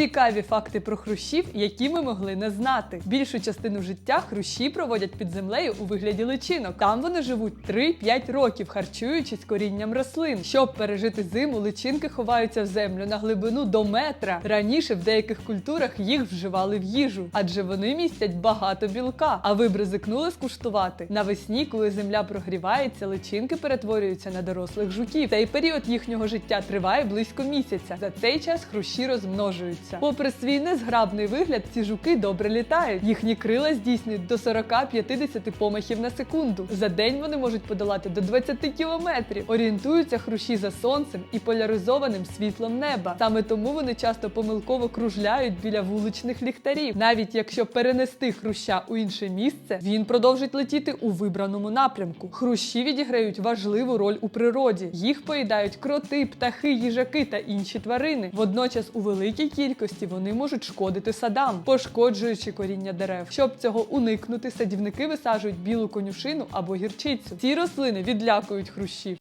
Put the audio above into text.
Цікаві факти про хрущів, які ми могли не знати. Більшу частину життя хрущі проводять під землею у вигляді личинок. Там вони живуть 3-5 років, харчуючись корінням рослин. Щоб пережити зиму, личинки ховаються в землю на глибину до метра. Раніше в деяких культурах їх вживали в їжу, адже вони містять багато білка. А ви б ризикнули скуштувати? Навесні, коли земля прогрівається, личинки перетворюються на дорослих жуків. Цей період їхнього життя триває близько місяця. За цей час хрущі розмножуються. Попри свій незграбний вигляд, ці жуки добре літають. Їхні крила здійснюють до 40-50 помахів на секунду. За день вони можуть подолати до 20 кілометрів. Орієнтуються хрущі за сонцем і поляризованим світлом неба. Саме тому вони часто помилково кружляють біля вуличних ліхтарів. Навіть якщо перенести хруща у інше місце, він продовжить летіти у вибраному напрямку. Хрущі відіграють важливу роль у природі. Їх поїдають кроти, птахи, їжаки та інші тварини. Водночас у великій кількості вони можуть шкодити садам, пошкоджуючи коріння дерев. Щоб цього уникнути, садівники висаджують білу конюшину або гірчицю. Ці рослини відлякують хрущів.